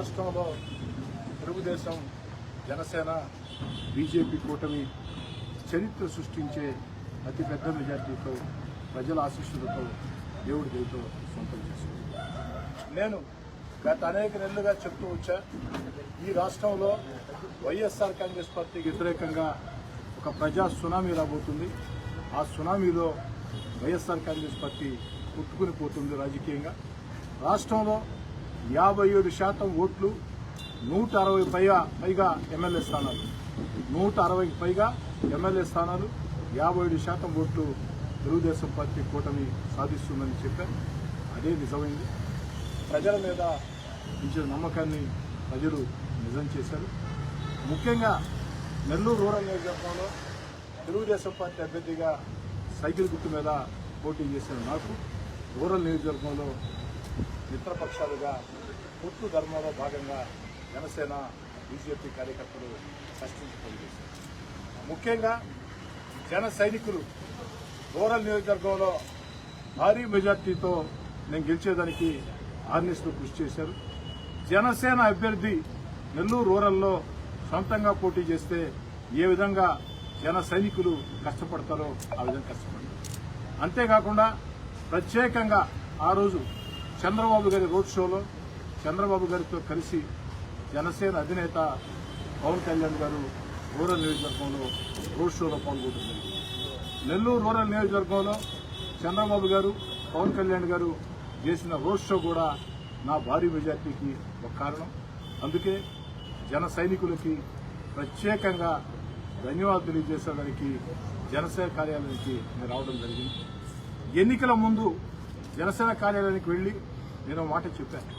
రాష్ట్రంలో తెలుగుదేశం జనసేన బీజేపీ కూటమి చరిత్ర సృష్టించే అతిపెద్ద మెజార్టీతో ప్రజల ఆశీస్సులతో దేవుడి దయతో సొంతం చేసింది నేను గత అనేక నెలలుగా చెప్తూ వచ్చా ఈ రాష్ట్రంలో వైఎస్ఆర్ కాంగ్రెస్ పార్టీకి వ్యతిరేకంగా ఒక ప్రజా సునామీ రాబోతుంది. ఆ సునామీలో వైఎస్ఆర్ కాంగ్రెస్ పార్టీ కొట్టుకుని పోతుంది రాజకీయంగా. రాష్ట్రంలో యాభై ఏడు శాతం ఓట్లు నూట అరవై పైగా పైగా ఎమ్మెల్యే స్థానాలు. నూట అరవైకి పైగా ఎమ్మెల్యే స్థానాలు యాభై ఏడు శాతం ఓట్లు తెలుగుదేశం పార్టీ కూటమి సాధిస్తుందని చెప్పారు. అదే నిజమైంది. ప్రజల మీద ఇచ్చిన నమ్మకాన్ని ప్రజలు నిజం చేశారు. ముఖ్యంగా నెల్లూరు రూరల్ నియోజకవర్గంలో తెలుగుదేశం పార్టీ అభ్యర్థిగా సైకిల్ గుర్తు మీద పోటీ చేసిన నాకు రూరల్ నియోజకవర్గంలో మిత్రపక్షాలుగా పొత్తు ధర్మంలో భాగంగా జనసేన బీజేపీ కార్యకర్తలు కష్టించి పనిచేశారు. ముఖ్యంగా జన సైనికులు రూరల్ నియోజకవర్గంలో భారీ మెజార్టీతో నేను గెలిచేదానికి ఆర్నిస్టు కృషి చేశారు. జనసేన అభ్యర్థి నెల్లూరు రూరల్లో సొంతంగా పోటీ చేస్తే ఏ విధంగా జన సైనికులు కష్టపడతారో ఆ విధంగా కష్టపడతారు అంతేకాకుండా ప్రత్యేకంగా ఆ రోజు చంద్రబాబు గారి రోడ్ షోలో చంద్రబాబు గారితో కలిసి జనసేన అధినేత పవన్ కళ్యాణ్ గారు రూరల్ నియోజకవర్గంలో రోడ్ షోలో పాల్గొంటున్నారు నెల్లూరు రూరల్ నియోజకవర్గంలో చంద్రబాబు గారు పవన్ కళ్యాణ్ గారు చేసిన రోడ్ షో కూడా నా భారీ మెజార్టీకి ఒక కారణం. అందుకే జన సైనికులకి ప్రత్యేకంగా ధన్యవాదాలు తెలియజేసేదానికి జనసేన కార్యాలయానికి నేను రావడం జరిగింది. ఎన్నికల ముందు జనసేన కార్యాలయానికి వెళ్ళి నేను మాట చెప్పాను.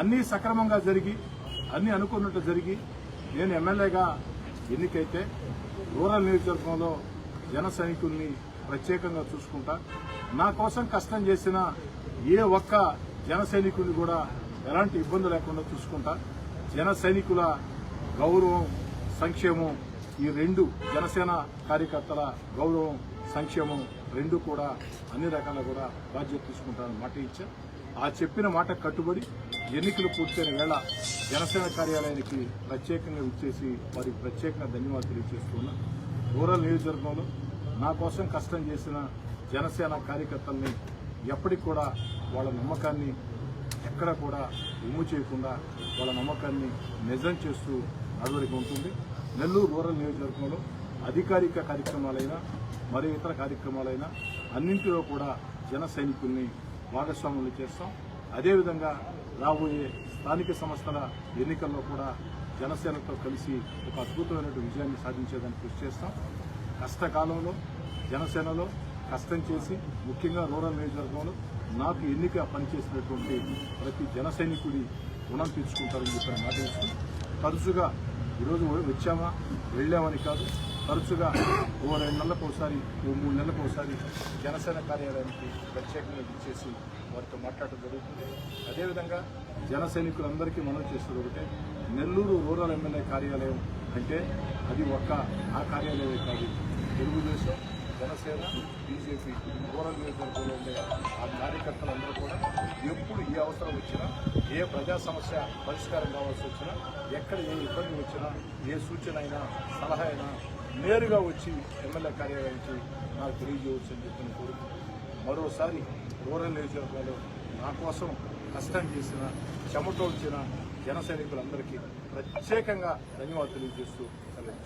అన్నీ సక్రమంగా జరిగి అన్నీ అనుకున్నట్టు జరిగి నేను ఎమ్మెల్యేగా ఎన్నికైతే రూరల్ నియోజకవర్గంలో జన సైనికుల్ని ప్రత్యేకంగా చూసుకుంటా నా కోసం కష్టం చేసిన ఏ ఒక్క జన సైనికుల్ని కూడా ఎలాంటి ఇబ్బంది లేకుండా చూసుకుంటా జన సైనికుల గౌరవం సంక్షేమం ఈ రెండు జనసేన కార్యకర్తల గౌరవం సంక్షేమం రెండు కూడా అన్ని రకాల కూడా బాధ్యత తీసుకుంటానని మాట ఇచ్చా ఆ చెప్పిన మాట కట్టుబడి ఎన్నికలు పూర్తయిన వేళ జనసేన కార్యాలయానికి ప్రత్యేకంగా ఇచ్చేసి వారికి ప్రత్యేకంగా ధన్యవాదాలు తెలియజేస్తున్నా. రూరల్ నియోజకవర్గంలో నా కోసం కష్టం చేసిన జనసేన కార్యకర్తల్ని ఎప్పటికి కూడా వాళ్ళ నమ్మకాన్ని ఎక్కడ కూడా ఉమ్ము చేయకుండా వాళ్ళ నమ్మకాన్ని నిజం చేస్తూ నడవడిక ఉంటుంది. నెల్లూరు రూరల్ నియోజకవర్గంలో అధికారిక కార్యక్రమాలైనా మరి ఇతర కార్యక్రమాలైనా అన్నింటిలో కూడా జన సైనికుల్ని భాగస్వాములు చేస్తాం. అదేవిధంగా రాబోయే స్థానిక సంస్థల ఎన్నికల్లో కూడా జనసేనతో కలిసి ఒక అద్భుతమైనటువంటి విజయాన్ని సాధించేదానికి కృషి చేస్తాం. కష్టకాలంలో జనసేనలో కష్టం చేసి ముఖ్యంగా రూరల్ నియోజకవర్గంలో నాకు ఎన్నిక పనిచేసినటువంటి ప్రతి జన సైనికుడి రుణం తీర్చుకుంటారని చెప్పిన మాట ఇస్తూ తరచుగా ఈరోజు వచ్చామా వెళ్ళామని కాదు తరచుగా ఓ రెండు నెలలకు ఒకసారి ఓ మూడు నెలలకు ఒకసారి జనసేన కార్యాలయానికి ప్రత్యేకంగా ఇచ్చేసి వారితో మాట్లాడటం జరుగుతుంది. అదేవిధంగా జన సైనికులందరికీ మనం చేస్తుంది ఒకటే నెల్లూరు రూరల్ ఎమ్మెల్యే కార్యాలయం అంటే అది ఒక్క ఆ కార్యాలయమే కాదు తెలుగుదేశం జనసేన బీజేపీ రూరల్ నియోజకవర్గంలో ఉండే ఆ కార్యకర్తలందరూ కూడా ఎప్పుడు ఏ అవసరం వచ్చినా ఏ ప్రజా సమస్య పరిష్కారం కావాల్సి వచ్చినా ఎక్కడ ఏ ఇబ్బంది వచ్చినా ఏ సూచన అయినా సలహా అయినా నేరుగా వచ్చి ఎమ్మెల్యే కార్యాలయానికి నాకు తెలియజేయవచ్చు అని చెప్పిన నేను మరోసారి రూరల్ నియోజకవర్గంలో నా కోసం కష్టం చేసిన చెమటోల్చిన జన సైనికులందరికీ ప్రత్యేకంగా ధన్యవాదాలు తెలియజేస్తూ సెలవు